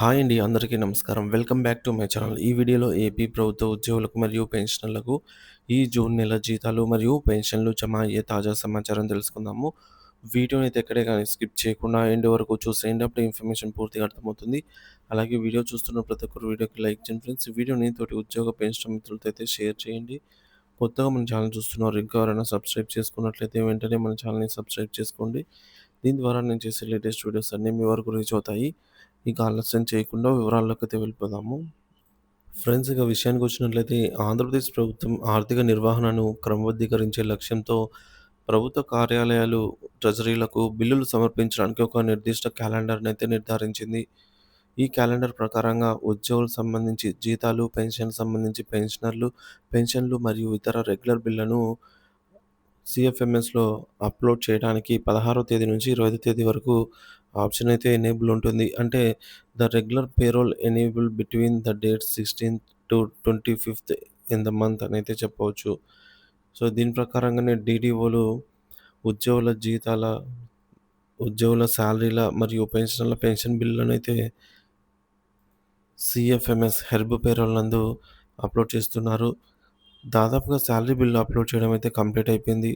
Hi అండి అందరికీ నమస్కారం. Welcome back to my channel. ఈ వీడియోలో ఏపీ ప్రభుత్వ ఉద్యోగులకు మరియు పెన్షనర్లకు ఈ జూన్ నెల జీతాలు మరియు పెన్షన్లు జమ అయ్యే తాజా సమాచారం తెలుసుకుందాము. వీడియోని అయితే ఎక్కడే కానీ స్కిప్ చేయకుండా ఎండ్ వరకు చూసేయండి. అప్పుడు ఇన్ఫర్మేషన్ పూర్తిగా అర్థమవుతుంది. అలాగే వీడియో చూస్తున్న ప్రతి ఒక్కరు వీడియోకి లైక్ చేయండి ఫ్రెండ్స్. వీడియోని తోటి ఉద్యోగ పెన్షన్ మిత్రులతో అయితే షేర్ చేయండి. కొత్తగా మన ఛానల్ చూస్తున్నారు ఇంకా ఎవరైనా సబ్స్క్రైబ్ చేసుకున్నట్లయితే వెంటనే మన ఛానల్ని సబ్స్క్రైబ్ చేసుకోండి. దీని ద్వారా నేను చేసే లేటెస్ట్ వీడియోస్ అన్నీ మీ వరకు రీచ్ అవుతాయి. ఇక ఆలస్యం చేయకుండా వివరాల్లోకి అయితే వెళ్ళిపోదాము. ఫ్రెండ్స్ ఇక విషయానికి వచ్చినట్లయితే ఆంధ్రప్రదేశ్ ప్రభుత్వం ఆర్థిక నిర్వహణను క్రమబద్ధీకరించే లక్ష్యంతో ప్రభుత్వ కార్యాలయాలు ట్రెజరీలకు బిల్లులు సమర్పించడానికి ఒక నిర్దిష్ట క్యాలెండర్ని అయితే నిర్ధారించింది. ఈ క్యాలెండర్ ప్రకారంగా ఉద్యోగులకు సంబంధించి జీతాలు పెన్షన్ సంబంధించి పెన్షనర్లు పెన్షన్లు మరియు ఇతర రెగ్యులర్ బిల్లులను సిఎఫ్ఎంఎస్లో అప్లోడ్ చేయడానికి పదహారో తేదీ నుంచి ఇరవై తేదీ వరకు ఆప్షన్ అయితే ఎనేబుల్ ఉంటుంది. అంటే the regular payroll enable between the date sixteenth to twenty fifth in the month అని అయితే చెప్పవచ్చు. సో దీని ప్రకారంగానే డీడీఓలు ఉద్యోగుల జీతాల ఉద్యోగుల శాలరీల మరియు పెన్షన్ల పెన్షన్ బిల్లులను అయితే సిఎఫ్ఎంఎస్ హెర్బ్ పేరోల్ నందు అప్లోడ్ చేస్తున్నారు. దాదాపుగా శాలరీ బిల్లు అప్లోడ్ చేయడం అయితే కంప్లీట్ అయిపోయింది.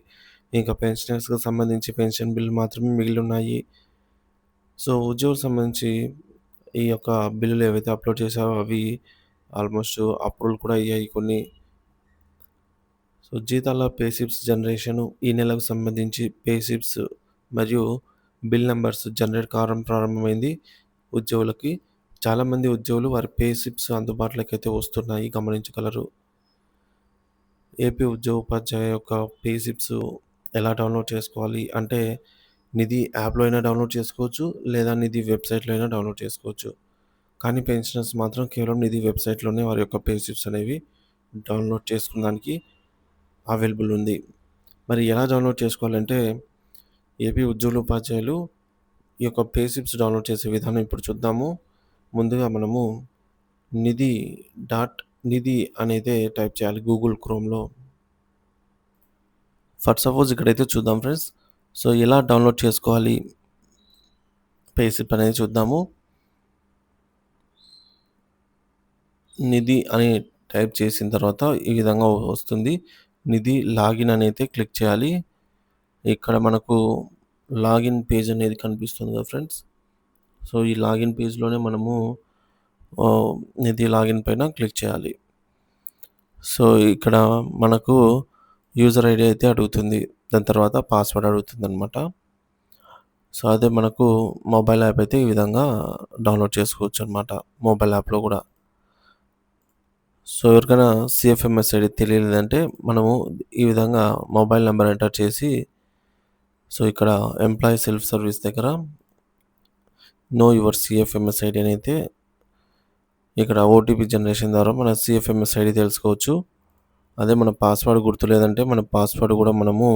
ఇంకా పెన్షనర్స్కి సంబంధించి పెన్షన్ బిల్లు మాత్రమే మిగిలి ఉన్నాయి సో ఉద్యోగులకు సంబంధించి ఈ యొక్క బిల్లులు ఏవైతే అప్లోడ్ చేశారో అవి ఆల్మోస్ట్ అప్రూవల్ కూడా అయ్యాయి కొన్ని. సో జీతాల పేసిప్స్ జనరేషను ఈ నెలకు సంబంధించి పేసిప్స్ మరియు బిల్ నెంబర్స్ జనరేట్ కావడం ప్రారంభమైంది. ఉద్యోగులకి చాలామంది ఉద్యోగులు వారి పేసిప్స్ అందుబాటులోకి అయితే వస్తున్నాయి గమనించగలరు. ఏపీ ఉద్యోగ ఉపాధ్యాయ యొక్క పేసిప్స్ ఎలా డౌన్లోడ్ చేసుకోవాలి? అంటే నిధి యాప్లో అయినా డౌన్లోడ్ చేసుకోవచ్చు లేదా నిధి వెబ్సైట్లో అయినా డౌన్లోడ్ చేసుకోవచ్చు. కానీ పెన్షనర్స్ మాత్రం కేవలం నిధి వెబ్సైట్లోనే వారి యొక్క పేసిప్స్ అనేవి డౌన్లోడ్ చేసుకోవడానికి అవైలబుల్ ఉంది. మరి ఎలా డౌన్లోడ్ చేసుకోవాలంటే ఏపీ ఉద్యోగుల ఉపాధ్యాయులు ఈ యొక్క పేసిప్స్ డౌన్లోడ్ చేసే విధానం ఇప్పుడు చూద్దాము. ముందుగా మనము నిధి డాట్ నిధి అనేది టైప్ చేయాలి గూగుల్ క్రోమ్లో. ఫస్ట్ సపోజ్ ఇక్కడైతే చూద్దాం ఫ్రెండ్స్. సో ఎలా డౌన్లోడ్ చేసుకోవాలి? పేసిప్ అనేది చూద్దాము. నిధి అని టైప్ చేసిన తర్వాత ఈ విధంగా వస్తుంది. నిధి లాగిన్ అనేది క్లిక్ చేయాలి. ఇక్కడ మనకు లాగిన్ పేజ్ అనేది కనిపిస్తుంది కదా ఫ్రెండ్స్. సో ఈ లాగిన్ పేజ్లోనే మనము నిధి లాగిన్ పైన క్లిక్ చేయాలి. సో ఇక్కడ మనకు యూజర్ ఐడి అయితే అడుగుతుంది. దాని తర్వాత పాస్వర్డ్ అడుగుతుంది అనమాట సో అదే మనకు మొబైల్ యాప్ అయితే ఈ విధంగా డౌన్లోడ్ చేసుకోవచ్చు అనమాట మొబైల్ యాప్లో కూడా. సో ఎవరికైనా సిఎఫ్ఎంఎస్ ఐడి తెలియలేదంటే మనము ఈ విధంగా మొబైల్ నెంబర్ ఎంటర్ చేసి సో ఇక్కడ ఎంప్లాయీ సెల్ఫ్ సర్వీస్ దగ్గర నో యువర్ సిఎఫ్ఎంఎస్ ఐడి అని అయితే ఇక్కడ ఓటీపీ జనరేషన్ ద్వారా మన సిఎఫ్ఎంఎస్ ఐడి తెలుసుకోవచ్చు. అదే మన పాస్వర్డ్ గుర్తులేదంటే మన పాస్వర్డ్ కూడా మనము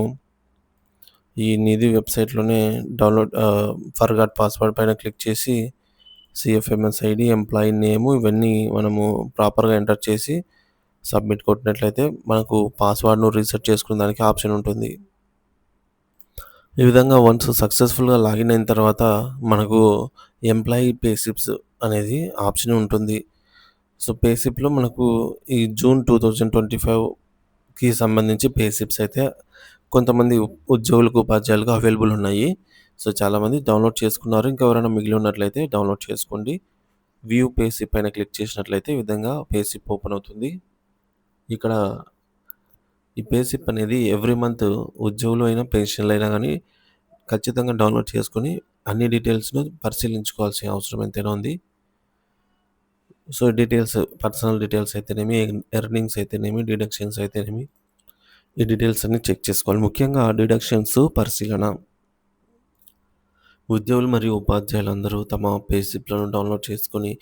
ఈ నిధి వెబ్సైట్లోనే డౌన్లోడ్ ఫర్గాట్ పాస్వర్డ్ పైన క్లిక్ చేసి సిఎఫ్ఎంఎస్ ఐడి ఎంప్లాయీ నేమ్ ఇవన్నీ మనము ప్రాపర్గా ఎంటర్ చేసి సబ్మిట్ కొట్టినట్లయితే మనకు పాస్వర్డ్ను రీసెట్ చేసుకునే దానికి ఆప్షన్ ఉంటుంది. ఈ విధంగా వన్స్ సక్సెస్ఫుల్గా లాగిన్ అయిన తర్వాత మనకు ఎంప్లాయీ పేషిప్స్ అనేది ఆప్షన్ ఉంటుంది. సో పేషిప్లో మనకు ఈ జూన్ టూ థౌజండ్ ట్వంటీ ఫైవ్కి సంబంధించి పేషిప్స్ అయితే కొంతమంది ఉద్యోగులకు ఉపాధ్యాయులకు అవైలబుల్ ఉన్నాయి. సో చాలామంది డౌన్లోడ్ చేసుకున్నారు. ఇంకా ఎవరైనా మిగిలి ఉన్నట్లయితే డౌన్లోడ్ చేసుకోండి. వ్యూ పేసిప్ పైన క్లిక్ చేసినట్లయితే ఈ విధంగా పేసిప్ ఓపెన్ అవుతుంది. ఇక్కడ ఈ పేసిప్ అనేది ఎవ్రీ మంత్ ఉద్యోగులు అయినా పెన్షన్లు అయినా కానీ ఖచ్చితంగా డౌన్లోడ్ చేసుకొని అన్ని డీటెయిల్స్ను పరిశీలించుకోవాల్సిన అవసరం ఎంతైనా ఉంది. సో డీటెయిల్స్ పర్సనల్ డీటెయిల్స్ అయితేనేమి ఎర్నింగ్స్ అయితేనేమి డిడక్షన్స్ అయితేనేమి ఈ డీటెయిల్స్ అన్ని చెక్ చేసుకోవాలి. ముఖ్యంగా డిడక్షన్స్ పరిశీలన. ఉద్యోగులు మరియు ఉపాధ్యాయులందరూ తమ పేసిప్లను డౌన్లోడ్ చేసుకొని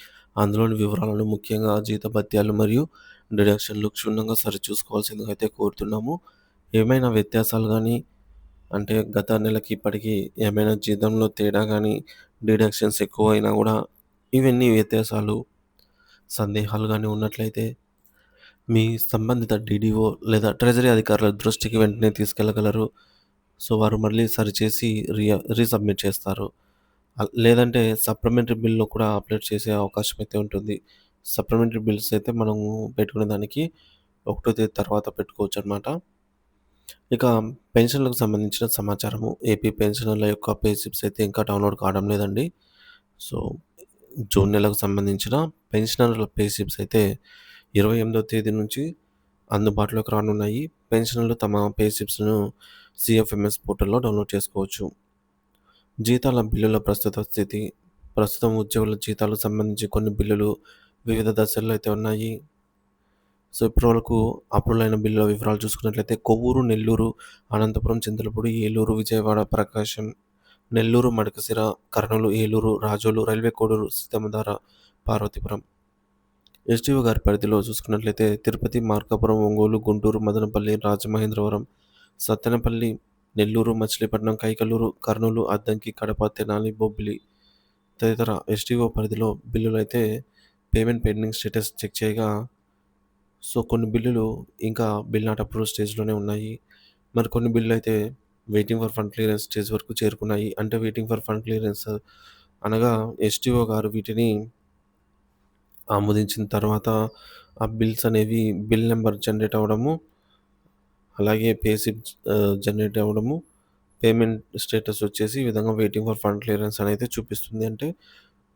అందులోని వివరాలను ముఖ్యంగా జీత భత్యాలు మరియు డిడక్షన్లు క్షుణ్ణంగా సరిచూసుకోవాల్సిందిగా అయితే కోరుతున్నాము. ఏమైనా వ్యత్యాసాలు కానీ అంటే గత నెలకి ఇప్పటికి ఏమైనా జీతంలో తేడా కానీ డిడక్షన్స్ ఎక్కువ అయినా కూడా ఇవన్నీ వ్యత్యాసాలు సందేహాలు కానీ ఉన్నట్లయితే మీ సంబంధిత డీడీఓ లేదా ట్రెజరీ అధికారుల దృష్టికి వెంటనే తీసుకెళ్ళగలరు. సో వారు మళ్ళీ సరిచేసి రీ రీసబ్మిట్ చేస్తారు. లేదంటే సప్లిమెంటరీ బిల్‌లో కూడా అప్‌లోడ్ చేసే అవకాశం అయితే ఉంటుంది. సప్లిమెంటరీ బిల్స్ అయితే మనము పెట్టుకునే దానికి ఒకటో తేదీ తర్వాత పెట్టుకోవచ్చు అనమాట ఇక పెన్షన్‌లకు సంబంధించిన సమాచారము. ఏపీ పెన్షన్ల యొక్క పే స్లిప్స్ అయితే ఇంకా డౌన్‌లోడ్ కావడం లేదండి. సో, జూన్ నెలకు సంబంధించిన పెన్షనర్ల పే స్లిప్స్ అయితే 28వ తేదీ నుంచి అందుబాటులోకి రానున్నాయి. పెన్షనర్లు తమ పే స్లిప్స్‌ను పోర్టల్‌లో డౌన్‌లోడ్ చేసుకోవచ్చు. జీతాల బిల్లుల ప్రస్తుత స్థితి. ప్రస్తుతం ఉద్యోగుల జీతాలకు సంబంధించి కొన్ని బిల్లులు వివిధ దశల్లో అయితే ఉన్నాయి. సో, ఇప్పటివరకు అప్రూవల్ అయిన బిల్లుల వివరాలు చూసుకున్నట్లయితే కొవ్వూరు, నెల్లూరు, అనంతపురం, చింతలపూడి, ఏలూరు, విజయవాడ, ప్రకాశం, నెల్లూరు, మడకసిర కర్నూలు, ఏలూరు, రాజోలు, రైల్వే కోడూరు, సీతమధార పార్వతీపురం. ఎస్టీఓ గారి పరిధిలో చూసుకున్నట్లయితే తిరుపతి, మార్కాపురం, ఒంగోలు, గుంటూరు, మదనపల్లి, రాజమహేంద్రవరం, సత్తెనపల్లి, నెల్లూరు, మచిలీపట్నం, కైకలూరు, కర్నూలు, అద్దంకి, కడప, తెనాలి, బొబ్బిలి తదితర ఎస్టీఓ పరిధిలో బిల్లులైతే పేమెంట్ పెండింగ్ స్టేటస్ చెక్ చేయగా సో, కొన్ని బిల్లులు ఇంకా బిల్ నాట్ అప్రూవ్ స్టేజ్‌లోనే ఉన్నాయి. మరి కొన్ని బిల్లు అయితే waiting for fund clearance stage వరకు చేరుకున్నాయి. అంటే వెయిటింగ్ ఫర్ ఫండ్ క్లియరెన్స్ అనగా ఎస్టీఓ గారు వీటిని ఆమోదించిన తర్వాత ఆ బిల్స్ అనేవి బిల్ నెంబర్ జనరేట్ అవ్వడము, అలాగే పేసిప్ జనరేట్ అవ్వడము, పేమెంట్ స్టేటస్ వచ్చేసి ఈ విధంగా వెయిటింగ్ ఫర్ ఫండ్ క్లియరెన్స్ అనైతే చూపిస్తుంది. అంటే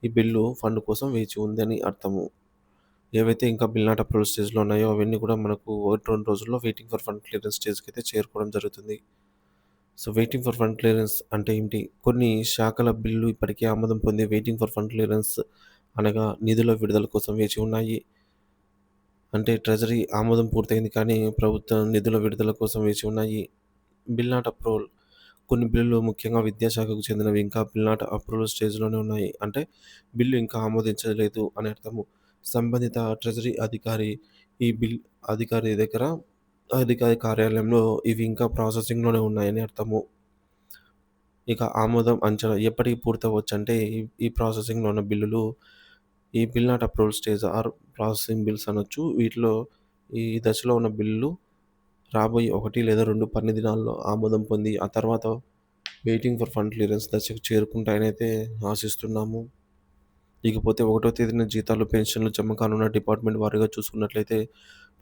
ఈ బిల్లు ఫండ్ కోసం వేచి ఉందని అర్థము. ఏవైతే ఇంకా బిల్నాట్ అప్రూవల్ స్టేజ్‌లో ఉన్నాయో అవన్నీ కూడా మనకు 1, 2 రోజుల్లో వెయిటింగ్ ఫర్ ఫండ్ క్లియరెన్స్ స్టేజ్‌కి అయితే చేరుకోవడం జరుగుతుంది. So, waiting for fund clearance అంటే ఏంటి? కొన్ని శాఖల బిల్లు ఇప్పటికే ఆమోదం పొంది వెయిటింగ్ ఫర్ ఫండ్ క్లియరెన్స్ అనగా నిధుల విడుదల కోసం వేచి ఉన్నాయి. అంటే ట్రెజరీ ఆమోదం పూర్తయింది కానీ ప్రభుత్వం నిధుల విడుదల కోసం వేచి ఉన్నాయి. బిల్ నాట్ అప్రూవల్ కొన్ని బిల్లులు ముఖ్యంగా విద్యాశాఖకు చెందినవి ఇంకా బిల్ నాట్ అప్రూవల్ స్టేజ్‌లోనే ఉన్నాయి. అంటే బిల్లు ఇంకా ఆమోదించలేదు అని అర్థము. సంబంధిత ట్రెజరీ అధికారి ఈ బిల్ అధికారి దగ్గర అధికారి కార్యాలయంలో ఇవి ఇంకా ప్రాసెసింగ్‌లోనే ఉన్నాయని అర్థము. ఇక ఆమోదం అంచనా ఎప్పటికి పూర్తవచ్చు ఈ ఈ ప్రాసెసింగ్‌లో ఉన్న బిల్లులు ఈ bill not approval stage or processing bills అనొచ్చు. వీటిలో ఈ దశలో ఉన్న బిల్లులు రాబోయే ఒకటి లేదా రెండు పని దినాల్లో ఆమోదం పొంది ఆ తర్వాత వెయిటింగ్ ఫర్ ఫండ్ క్లియరెన్స్ దశకు చేరుకుంటాయనైతే ఆశిస్తున్నాము. ఇకపోతే ఒకటో తేదీన జీతాలు, పెన్షన్లు జమ కానున్న డిపార్ట్మెంట్ వారీగా చూసుకున్నట్లయితే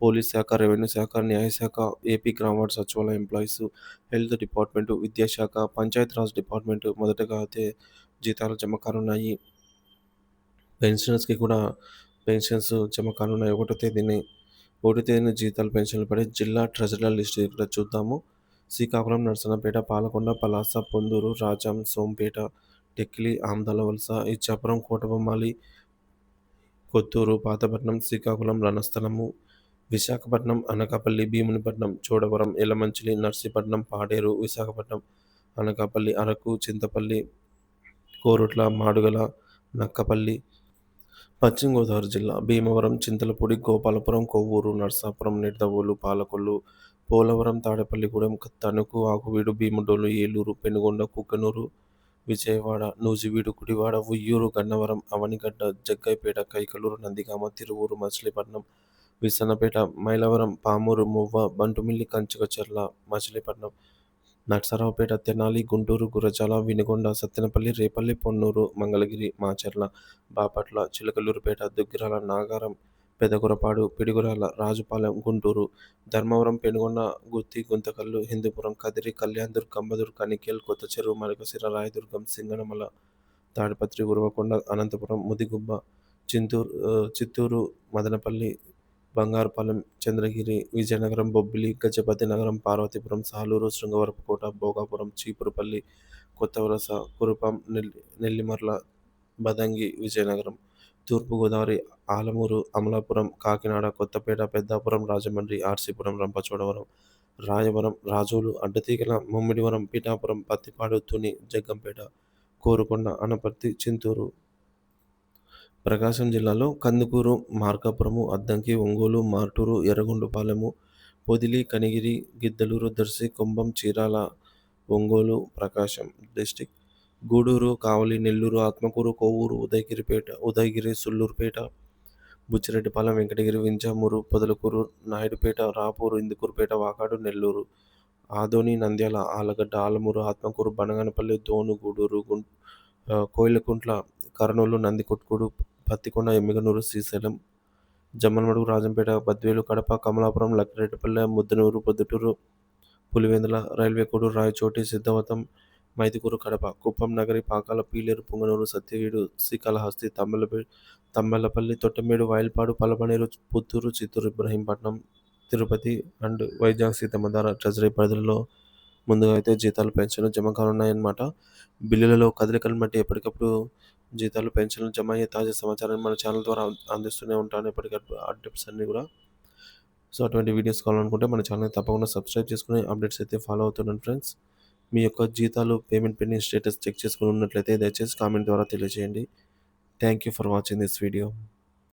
పోలీస్ శాఖ, రెవెన్యూ శాఖ, న్యాయశాఖ, ఏపీ గ్రామవార్డ్ సచివాలయ ఎంప్లాయీస్, హెల్త్ డిపార్ట్మెంటు, విద్యాశాఖ, పంచాయతీరాజ్ డిపార్ట్మెంటు మొదటగా అయితే జీతాలు జమ కానున్నాయి. పెన్షనర్స్‌కి కూడా పెన్షన్స్ జమ కానున్నాయి ఒకటో తేదీని ఒకటో తేదీన జీతాలు, పెన్షన్లు పడే జిల్లా ట్రెజరర్ లిస్ట్ ఇక్కడ చూద్దాము. శ్రీకాకుళం, నరసన్నపేట, పాలకొండ, పలాస, పొందూరు, రాజాం, సోంపేట, టెక్కిలి, ఆమ్దల వలస, ఇచ్చాపురం, కోటబొమ్మాలి కొత్తూరు, పాతపట్నం, శ్రీకాకుళం, రణస్థలము, విశాఖపట్నం, అనకాపల్లి, భీమునిపట్నం, చోడవరం, ఎలమంచిలి నర్సీపట్నం, పాడేరు, విశాఖపట్నం, అనకాపల్లి, అరకు, చింతపల్లి, కోరుట్ల, మాడుగల నక్కపల్లి, పశ్చిమ గోదావరి జిల్లా భీమవరం, చింతలపూడి, గోపాలపురం, కొవ్వూరు, నరసాపురం, నిడదవోలు, పాలకొల్లు, పోలవరం, తాడేపల్లిగూడెం, తణుకు, ఆకువీడు, భీమడోలు, ఏలూరు, పెనుగొండ, కుక్కనూరు విజయవాడ, నూజివీడు, గుడివాడ, ఉయ్యూరు, గన్నవరం, అవనిగడ్డ, జగ్గైపేట కైకలూరు, నందిగామ, తిరువూరు, మచిలీపట్నం, విసన్నపేట మైలవరం, పామూరు, మువ్వ, బంటుమిల్లి, కంచుకచర్ల, మచిలీపట్నం, నరసరావుపేట, తెనాలి, గుంటూరు, గురజాల, వినుగొండ సత్తెనపల్లి, రేపల్లి, పొన్నూరు, మంగళగిరి, మాచర్ల, బాపట్ల, చిలకలూరుపేట దుగ్గిరాల, నాగారం, పెదగురపాడు పిడుగురాల రాజుపాలెం, గుంటూరు, ధర్మవరం, పెనుగొండ, గుత్తి, గుంతకల్లు, హిందూపురం, కదిరి, కళ్యాణ్‌దుర్గ్, కంబదూర్, కనికేల్, కొత్తచెరువు, మడకశిర, రాయదుర్గం, సింగనమల, తాడిపత్రి, ఉరవకొండ, అనంతపురం, ముదిగుబ్బ, చింతూరు చిత్తూరు, మదనపల్లి, బంగారుపాలెం, చంద్రగిరి, విజయనగరం, బొబ్బిలి, గజపతి నగరం, పార్వతీపురం, సాలూరు, శృంగవరపుకోట, భోగాపురం, చీపురుపల్లి, కొత్తవలస, కురుపం నెల్లి నెల్లిమర్ల, బదంగి, విజయనగరం, తూర్పుగోదావరి, ఆలమూరు, అమలాపురం, కాకినాడ, కొత్తపేట, పెద్దాపురం, రాజమండ్రి, ఆర్సీపురం, రంపచోడవరం, రాయవరం, రాజోలు, అడ్డతీగల, ముమ్మిడివరం, పిఠాపురం, పత్తిపాడు, తుని, జగ్గంపేట, కోరుకొండ, అనపర్తి, చింతూరు. ప్రకాశం జిల్లాలో కందుకూరు, మార్కాపురము, అద్దంకి, ఒంగోలు, మార్టూరు, ఎర్రగొండపాలెము, పొదిలి, కనిగిరి, గిద్దలూరు, దర్శి, కుంభం, Chirala, Ongole, Prakasam district Gudur, Kavali, Nellore, Atmakur, Kovur, Udayagiripeta Udayagiri, Sullurpeta Buchireddypalem, Venkatagiri, Vinjamur, Podalakur, Naidupeta, Rapur, Indukurpeta, Vakadu, Nellore, Adoni, Nandyal, Allagadda Alamuru, Atmakur, Banaganapalle, Dhone, Gudur, గుం Koilkuntla, Kurnool, Nandikotkur Pattikonda, Yemmiganur, Srisailam, Jammalamadugu Rajampet, Badvel, Kadapa, Kamalapuram, Lakkireddipalli, Muddanur, Proddatur, Pulivendula, Railway Kodur Rayachoti, Siddavatam Mydukur, Kadapa, Kuppam, Nagari, Pakala, Pileru, Punganur, Satyavedu Srikalahasti, Thamballapalle Thamballapalle, Thottambedu Vayalpad, Palamaner, Puttur, Chittoor, Ibrahimpatnam, Tirupati and Vizag Seethammadhara treasury పరిధిలో ముందుగా అయితే జీతాలు పెన్షన్లు జమ కానున్నాయన్నమాట. బిల్లులలో కదలికలను బట్టి ఎప్పటికప్పుడు జీతాలు, పెన్షన్లు జమ అయ్యే తాజా సమాచారాన్ని మన ఛానల్ ద్వారా అందిస్తూనే ఉంటాను ఎప్పటికప్పుడు అప్డేట్స్ అన్నీ కూడా. సో, అటువంటి వీడియోస్ కావాలనుకుంటే మన ఛానల్ తప్పకుండా సబ్స్క్రైబ్ చేసుకొని అప్డేట్స్ అయితే ఫాలో అవుతున్నాను ఫ్రెండ్స్. మీ యొక్క జీతాలు, పేమెంట్ పెండింగ్ స్టేటస్ చెక్ చేసుకుని ఉన్నట్లయితే దయచేసి కామెంట్ ద్వారా తెలియజేయండి. Thank you for watching this video.